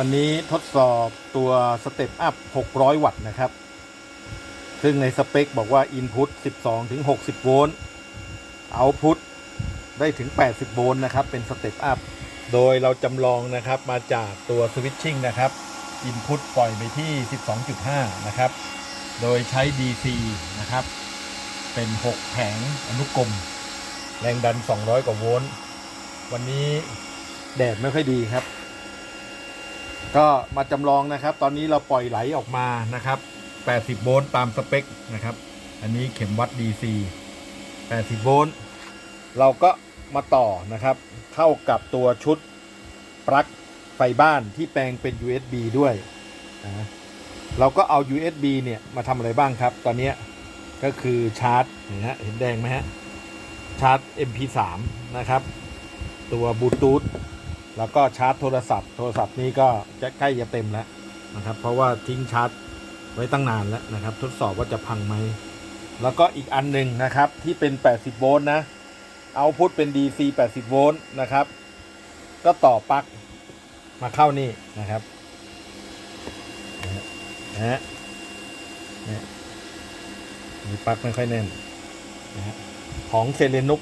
วันนี้ทดสอบตัวสเต็ปอัพ 600 วัตต์นะครับ ซึ่งในสเปคบอกว่า Input 12 ถึง 60 โวลต์ Output ได้ถึง 80 โวลต์นะครับ เป็นสเต็ปอัพ โดยเราจำลองนะครับมาจากตัวสวิตชิ่งนะครับ Input ปล่อยไปที่ 12.5 นะครับ โดยใช้ DC นะครับ เป็น 6 แผงอนุกรม แรงดัน 200 กว่าโวลต์ วันนี้แดดไม่ค่อยดีครับ ก็มาจำลองนะครับ ตอนนี้เราปล่อยไหลออกมานะครับ 80 โวลต์ตามสเปคนะครับ อันนี้เข็มวัด DC 80 โวลต์เราก็มาต่อนะครับ เข้ากับตัวชุดปลั๊กไฟบ้านที่แปลงเป็น USB ด้วยนะเราก็เอา USB เนี่ย มาทำอะไรบ้างครับ ตอนนี้ก็คือชาร์จเห็นฮะเห็นแดงไหมฮะ ชาร์จ MP3 นะครับ ตัวบลูทูธ แล้วก็ชาร์จโทรศัพท์ โทรศัพท์นี้ก็จะใกล้จะเต็มแล้วนะครับ เพราะว่าทิ้งชาร์จไว้ตั้งนานแล้วนะครับ ทดสอบว่าจะพังไหม แล้วก็อีกอันหนึ่งนะครับที่เป็น 80 โวลต์นะ เอาพุทเป็น DC 80 โวลต์นะครับ ก็ต่อปลั๊กมาเข้านี่นะครับนะฮะนะฮะมีปลั๊กไม่ค่อยแน่นนะฮะของเซเลนุก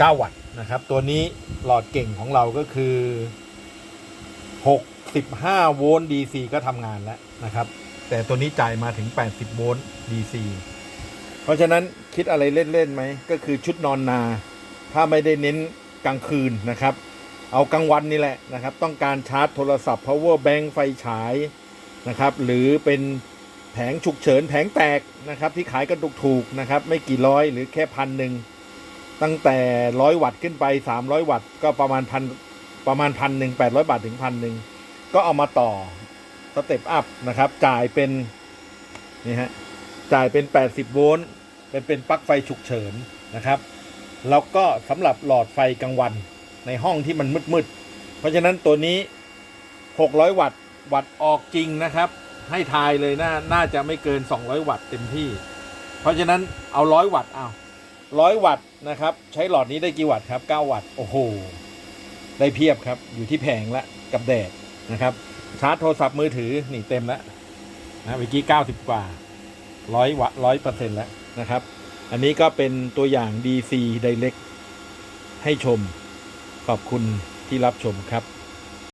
9 วัตต์นะครับ ตัวนี้หลอดเก่งของเราก็คือ 65 โวลต์ DC ก็ทำงานแล้วนะครับ แต่ตัวนี้จ่ายมาถึง 80 โวลต์ DC เพราะฉะนั้นคิดอะไรเล่นๆไหม ก็คือชุดนอนนา ถ้าไม่ได้เน้นกลางคืนนะครับ เอากลางวันนี่แหละนะครับ ต้องการชาร์จโทรศัพท์ power bank ไฟฉายนะครับ หรือเป็นแผงฉุกเฉินแผงแตกนะครับ ที่ขายกันถูกๆนะครับ ไม่กี่ร้อยหรือแค่พันหนึ่ง ตั้งแต่ร้อยวัตต์ขึ้นไป300วัตต์ก็ประมาณพันประมาณพันหนึ่งแปดร้อยบาทถึงพันหนึ่งก็เอามาต่อสเต็ปอัพนะครับ จ่ายเป็นนี่ฮะจ่ายเป็น 80 โวลต์เป็นเป็นปลั๊กไฟฉุกเฉินนะครับแล้วก็สำหรับหลอดไฟกลางวันในห้องที่มันมืดๆเพราะฉะนั้นตัวนี้ 600 วัตต์วัตต์ออกจริงนะครับ ให้ทายเลยน่าน่าจะไม่เกิน 200 วัตต์เต็มที่ เพราะฉะนั้นเอา 100 วัตต์เอา 100 วัตต์นะครับ ใช้หลอดนี้ได้กี่วัตต์ครับ 9 วัตต์ โอ้โห ได้เพียบครับ อยู่ที่แผงละกับแดดนะครับ ชาร์จโทรศัพท์มือถือ นี่เต็มแล้วนะเมื่อกี้ 90 กว่า 100 วัตต์100เปอร์เซ็นต์แล้วนะครับ อันนี้ก็เป็นตัวอย่าง DC Direct ให้ชม ขอบคุณที่รับชมครับ